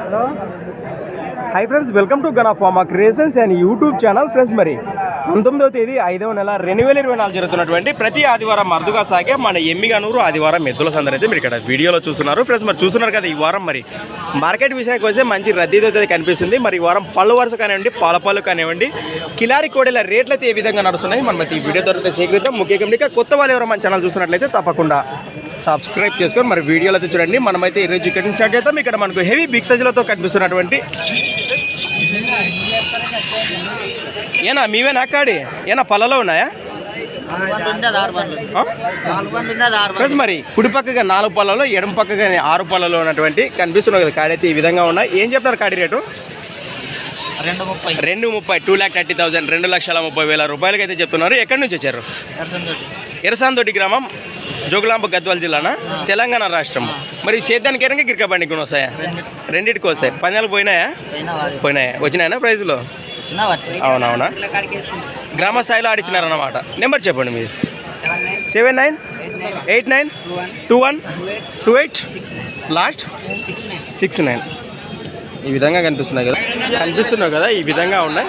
Hello. Hi friends welcome to Gana pharma creations and YouTube channel friends మరి. పంతొమ్మిదవ తేదీ ఐదవ నెల రెండు వేల ఇరవై నాలుగు జరుగుతున్నటువంటి ప్రతి ఆదివారం మరుదుగా సాగే మన ఎమ్మిగానూరు ఆదివారం ఎద్దుల సందర్ అయితే మీరు ఇక్కడ వీడియోలో చూస్తున్నారు. ఫ్రెండ్స్ మరి చూస్తున్నారు కదా ఈ వారం మరి మార్కెట్ విషయానికి వస్తే మంచి రద్దీతో అయితే కనిపిస్తుంది. మరి ఈ వారం పళ్ళు వరుస కానివ్వండి పాల పళ్ళు కానివ్వండి కిలారి కోడెల రేట్లు అయితే ఏ విధంగా నడుస్తున్నాయి? మనం ఈ వీడియో తర్వాత సేకరిద్దాం. ముఖ్యంగా ఇంకా కొత్త వాళ్ళు ఎవరో మన ఛానల్ చూసినట్లయితే తప్పకుండా సబ్స్క్రైబ్ చేసుకొని మరి వీడియోలో చూడండి. మనమైతే ఈరోజు కటింగ్ స్టార్ట్ చేద్దాం. ఇక్కడ మనకు హెవీ బిగ్ సైజులతో కనిపిస్తున్నటువంటి ఏనా మీవేనా కాడి ఏనా పళ్ళలో ఉన్నాయా? ఫ్రెండ్స్ మరి కుడి పక్కగా నాలుగు పళ్ళలో ఎడమ పక్కగా ఆరు పళ్ళలో ఉన్నటువంటి కనిపిస్తున్నాయి కదా కాడి అయితే ఈ విధంగా ఉన్నాయి. ఏం చెప్తారు కాడి రేటు? రెండు ముప్పై. రెండు ముప్పై టూ ల్యాక్ థర్టీ థౌసండ్ రెండు లక్షల ముప్పై వేల రూపాయలకి అయితే చెప్తున్నారు. ఎక్కడి నుంచి వచ్చారు? ఎరసాంతోటి గ్రామం జోగులాంబ గద్వాల జిల్లానా తెలంగాణ రాష్ట్రం. మరి సేద్యానికి ఎరంగా గిరిక బండికి వస్తాయా? రెండింటికి. వస్తాయి. పందాలు పోయినాయా? పోయినాయా? వచ్చినాయనా ప్రైజ్లో? అవునవునా? గ్రామ స్థాయిలో ఆడిచ్చినారన్నమాట. నెంబర్ చెప్పండి మీరు. Seven nine eight nine two one two eight last six nine ఈ విధంగా కనిపిస్తున్నాయి కదా. కనిపిస్తున్నాయి కదా ఈ విధంగా ఉన్నాయి.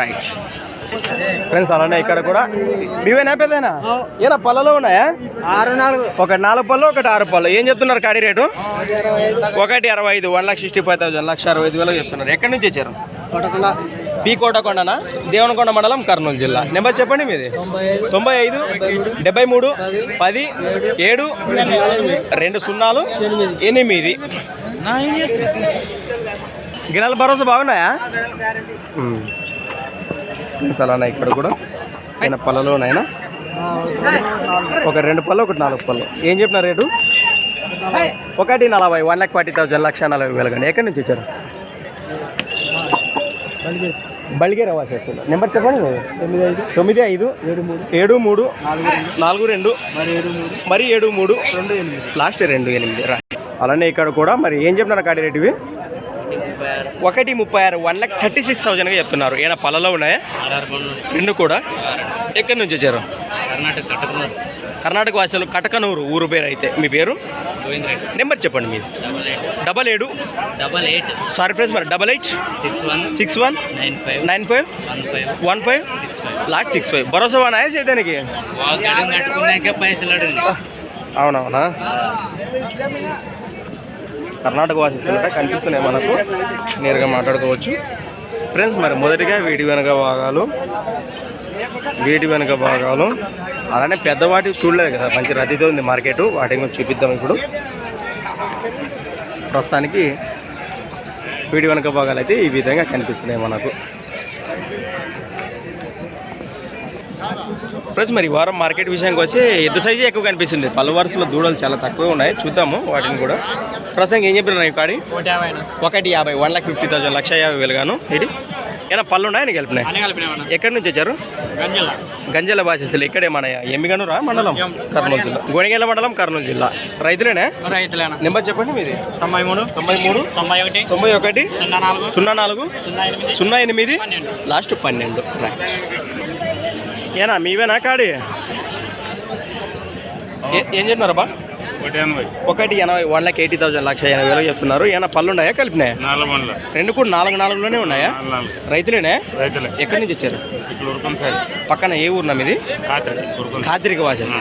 రైట్ ఫ్రెండ్స్ అలానే ఇక్కడ కూడా. మీవేనా పెద్దనా ఏనా పళ్ళలో ఉన్నాయా? ఆరు నాలుగు. ఒకటి నాలుగు పళ్ళు ఒకటి ఆరు పళ్ళు. ఏం చెప్తున్నారు కాడి రేటు? ఒకటి అరవై ఐదు one lakh sixty five thousand లక్ష అరవై ఐదు వేలకు చెప్తున్నారు. ఎక్కడి నుంచి వచ్చారు? పీ కోటకొండనా? దేవనకొండ మండలం కర్నూలు జిల్లా. నెంబర్ చెప్పండి మీది. తొంభై ఐదు. తొంభై ఐదు డెబ్బై మూడు పది ఏడు రెండు సున్నాలు ఎనిమిది. గిన్నెల భరోసా బాగున్నాయా? ఉమ్. అలానే ఇక్కడ కూడా. ఆయన పళ్ళలోనైనా ఒక రెండు పళ్ళు ఒకటి నాలుగు పళ్ళు. ఏం చెప్పిన రేటు? ఒకటి నలభై వన్ ల్యాక్ ఫార్టీ థౌసండ్ లక్ష నలభై వేలు కానీ ఎక్కడి నుంచి వచ్చారు? బలిగే రవా చేస్తున్నారు. నెంబర్ చెప్పండి. తొమ్మిది ఐదు తొమ్మిది ఐదు ఏడు మూడు ఏడు మూడు నాలుగు రెండు మరి ఏడు మూడు రెండు ఎనిమిది లాస్ట్ రెండు ఎనిమిది. అలానే ఇక్కడ కూడా మరి ఏం చెప్తున్నారు కాడి రేటు ఇవి? ఒకటి ముప్పై ఆరు వన్ లాక్ థర్టీ సిక్స్ థౌజండ్గా చెప్తున్నారు. ఏమైనా పళ్ళలో ఉన్నాయా? రెండు కూడా? ఎక్కడి నుంచి వచ్చారు? కర్ణాటక వాసులు కటకనూరు ఊరు పేరు అయితే. మీ పేరు? నెంబర్ చెప్పండి మీది. డబల్ ఏడు? Double eight. సారీ ఫ్రెండ్స్ మరి double eight? Six one. Six one? Nine five. Nine five? One five. Lakh six five. భరోసా వానాయా చేయడానికి అవునవునా? కర్ణాటక వాసిస్తుంటే కనిపిస్తున్నాయి మనకు. నేరుగా మాట్లాడుకోవచ్చు. ఫ్రెండ్స్ మరి మొదటిగా వీటి వెనక భాగాలు. వీటి వెనక భాగాలు. అలానే పెద్దవాటి చూడలేదు కదా మంచి రద్దీతో ఉంది మార్కెట్. వాటిని చూపిద్దాం ఇప్పుడు. ప్రస్తుతానికి వీటి వెనక భాగాలు అయితే ఈ విధంగా కనిపిస్తున్నాయి మనకు. ఫ్రెండ్స్ మరి వారం మార్కెట్ విషయానికి వస్తే ఎద్దు సైజే ఎక్కువ కనిపిస్తుంది. పలు వరుసలో దూడలు చాలా తక్కువ ఉన్నాయి. చూద్దాము వాటిని కూడా. ప్రస్తుతం ఏం చెప్పిన కాడి ఒకటి యాభై వన్ లాక్ ఫిఫ్టీ థౌసండ్ లక్ష యాభై వేలు గాను. ఇది. ఏమైనా పళ్ళు ఉన్నాయని కలిపినాయి? ఎక్కడి నుంచి వచ్చారు? గంజల. గంజల బాసిస్తులు ఇక్కడే మన ఎమ్మిగనూరా మండలం? కర్నూలు జిల్లా. గోనెగేల మండలం కర్నూలు జిల్లా. రైతులేనే? రైతులేనా నెంబర్ చెప్పండి మీది. తొంభై మూడు. తొంభై మూడు. తొంభై ఒకటి. తొంభై ఒకటి. సున్నా నాలుగు. సున్నా నాలుగు. సున్నా ఎనిమిది. లాస్ట్ పన్నెండు. రైట్ ఏనా మీవేనా కాడి? ఏ- ఏం చెప్తున్నారు బా ఒకటి ఎనభై. వన్ లాక్ ఎయిటీ థౌసండ్ లక్ష ఎనభై వేలు చెప్తున్నారు. ఏమైనా పళ్ళు ఉన్నాయా కలిపినాయా రెండు కూడా నాలుగు నాలుగులోనే ఉన్నాయా? నాలుగు నాలుగు. రైతులేనే? రైతులే. ఎక్కడి నుంచి వచ్చారు? పక్కన ఏ ఊరు మీది? ఖాతిరికి వాసేసి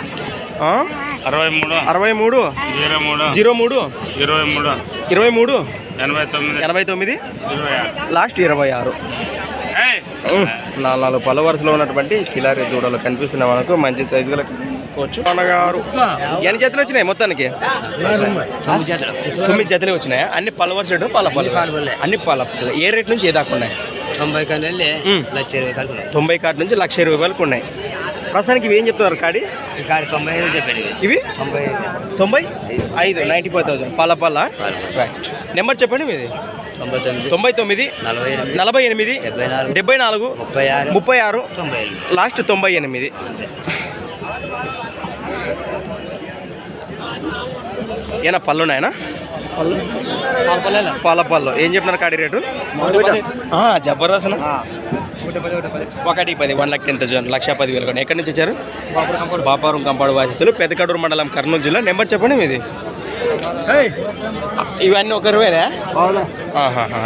అరవై మూడు. అరవై మూడు? జీరో మూడు. జీరో మూడు? ఇరవై మూడు. ఇరవై మూడు? ఎనభై తొమ్మిది. ఎనభై తొమ్మిది? లాస్ట్ ఇరవై ఆరు. నాలుగు నాలుగు పళ్ళ వరుసలో ఉన్నటువంటి కిలారి దూడలు కనిపిస్తున్నాయి మనకు. మంచి సైజు గల కోవచ్చు అన్నగారు ఎన్ని జతలు వచ్చినాయి మొత్తానికి? తొమ్మిది జతలే. వచ్చినాయి? అన్ని పళ్ళ వరుసలు పళ్ళ పళ్ళ అన్ని పళ్ళ పళ్ళ ఏ రేట్ నుంచి ఏ దాకా ఉన్నాయి? తొంభై వెళ్ళి ఉమ్, లక్ష ఇరవై కార్డు నుంచి లక్ష ఇరవై వేలకు ఉన్నాయి. ప్రస్తుతానికి ఇవి ఏం చెప్తున్నారు? కాడి ఇక్కడ తొంభై ఐదు చెప్పారు ఇవి. తొంభై తొంభై ఐదు నైంటీ ఫైవ్ థౌసండ్ పళ్ళ రైట్ నెంబర్ చెప్పండి మీది. తొంభై తొమ్మిది. తొంభై తొమ్మిది నలభై ఎనిమిది. డెబ్బై నాలుగు. ముప్పై ఆరు. ముప్పై ఆరు తొంభై ఎనిమిది లాస్ట్ తొంభై ఎనిమిది. ఏనా పళ్ళు ఉన్నాయనా పాల పళ్ళు. ఏం చెప్తున్నారు కాడి రేటు? జబర్దస్త్ ఒకటి పది వన్ లాక్ టెన్ థౌసండ్ లక్ష పది వేలు కానీ ఎక్కడి నుంచి వచ్చారు? బాపారం కంపాడు. వాసిస్తులు పెద్దకడూరు మండలం కర్నూలు జిల్లా. నెంబర్ చెప్పండి మీది. ఇవన్నీ ఒకరివేనా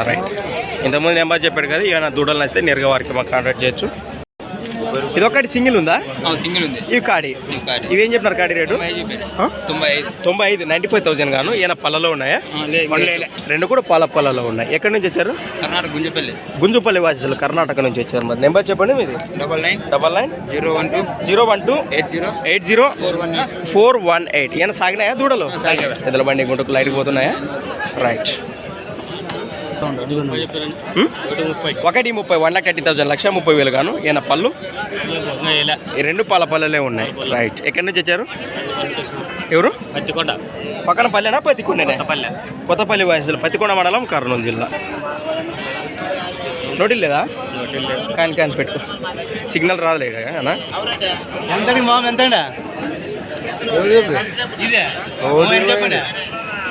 రైట్. ఇంతకుముందు నెంబర్ చెప్పాడు కదా ఇక నా దూడలు నచ్చితే నేరుగా వారికి మాకు కాంటాక్ట్ చేయొచ్చు. ఇది ఒకటి సింగిల్ ఉందా? సింగిల్ ఉంది. ఇవి కాడి. ఇవేం చెప్పినారు కాడి రేటు? తొంభై ఐదు తొంభై ఐదు. నైంటీ ఫైవ్ థౌసండ్ గాను. ఈయన పళ్ళలో ఉన్నాయా? రెండు కూడా పాల పళ్ళలో ఉన్నాయి. ఎక్కడి నుంచి వచ్చారు? కర్ణాటక గుంజపల్లి. గుంజుపల్లి వాసిస్తులు కర్ణాటక నుంచి వచ్చారు మరి. నెంబర్ చెప్పండి మీది. Double nine. Double nine. Zero one two. Zero one two. Eight zero. Eight zero. Four one eight. Four one eight. ఈయన సాగినాయా? దూడలు. ఎదుల బండి గుంటకు లైట్కి పోతున్నాయా? రైట్? ఒకటి ముప్పై. వన్ లాక్ థర్టీ థౌసండ్ లక్ష ముప్పై వేలు గాను ఈయన పళ్ళు. ఈ రెండు పాల పళ్ళలే ఉన్నాయి. రైట్ ఎక్కడి నుంచి వచ్చారు? ఎవరు? పత్తికొండ పక్కన పల్లెనా పత్తికొండనే? పల్లె కొత్తపల్లి వాయిస్లు పత్తికొండ మండలం కర్నూలు జిల్లా. నోటి లేదా? కాని కాని పెట్టుకో. సిగ్నల్ రాదులే అన్నా? ఎంతడి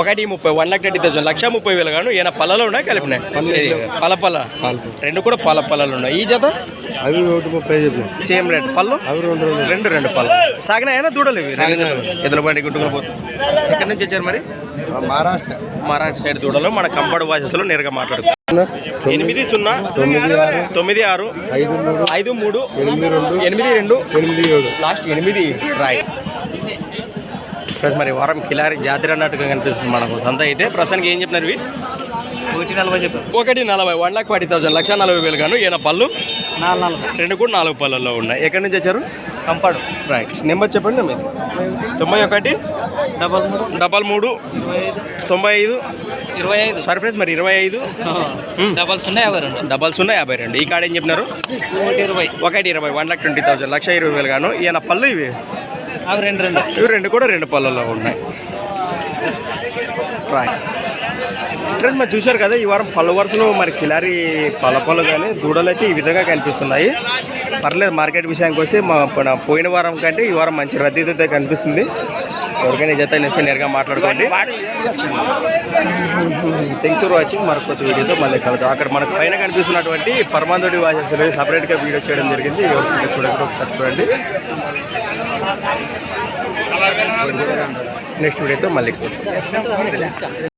ఒకటి ముప్పై వన్ లాక్ థర్టీ థౌసండ్. లక్ష ముప్పై వేలు గాను ఈయన పళ్ళలో ఉన్నాయి కలిపినాయి. పల పల్ల రెండు కూడా పల పల్లలు ఉన్నాయి. ఈ జత? అవి ముప్పై సేమ్ రేట్. పళ్ళు? అవి రెండు రెండు. రెండు పళ్ళు. సాగినాయనా దూడలు ఇవి? ఎదుల బండి గుట్టుకుని పోతుంది ఎక్కడి నుంచి వచ్చారు మరి? మహారాష్ట్ర. మహారాష్ట్ర సైడ్ దూడలు. మన కంబడి వాసస్లో నేరుగా మాట్లాడుతాం ఎనిమిది సున్నా తొమ్మిది ఆరు తొమ్మిది ఆరు ఐదు మూడు ఐదు మూడు ఎనిమిది రెండు ఎనిమిది రెండు ఎనిమిది ఏడు లాస్ట్ ఎనిమిది రైట్ ప్లస్ మరి వారం కిలారి జాతర అన్నట్టుగా కనిపిస్తుంది మనకు. సంత అయితే ప్రస్తుతానికి ఏం చెప్పినారు ఒకటి నలభై ఒకటి నలభై వన్ లాక్ ఫార్టీ థౌసండ్ లక్ష నలభై వేలు గాను ఈయన పళ్ళు. రెండు కూడా నాలుగు పళ్ళల్లో ఉన్నాయి. ఎక్కడి నుంచి వచ్చారు? కంపాడు. రైట్. నెంబర్ చెప్పండి మీది. తొంభై ఒకటి డబల్ మూడు. డబల్ మూడు తొంభై ఐదు. ఇరవై ఐదు. సారీ ఫ్రెండ్స్ మరి ఇరవై ఐదు. డబల్ సున్నా యాభై రెండు. డబల్ సున్నా యాభై రెండు. ఈ కాడ ఏం చెప్పినారు? ఒకటి ఇరవై. ఒకటి ఇరవై. వన్ లాక్ ట్వంటీ థౌసండ్ లక్ష ఇరవై వేలు గాను. ఈయన పళ్ళు ఇవి? అవి రెండు రెండు. ఇవి రెండు కూడా రెండు పళ్ళల్లో ఉన్నాయి. రైట్ ఫ్రెండ్స్ మరి చూశారు కదా ఈ వారం పళ్ళు వరుసలో మరి కిలారి పలపలు కానీ దూడలు అయితే ఈ విధంగా కనిపిస్తున్నాయి. పర్లేదు మార్కెట్ విషయానికి వస్తే మా పోయిన వారం కంటే ఈ వారం మంచి రద్దీతో అయితే కనిపిస్తుంది. ఎవరికైనా జత నేస్తే నేరుగా మాట్లాడుకోండి. థ్యాంక్స్ ఫర్ వాచింగ్ మరొక వీడియోతో మళ్ళీ కలుద్దాం. అక్కడ మనకు పైన కనిపిస్తున్నటువంటి పరమాందోడి వాచెస్ సపరేట్గా వీడియో చేయడం జరిగింది. ఎవరికైనా చూడండి ఒకసారి చూడండి. నెక్స్ట్ వీడియోతో మళ్ళీ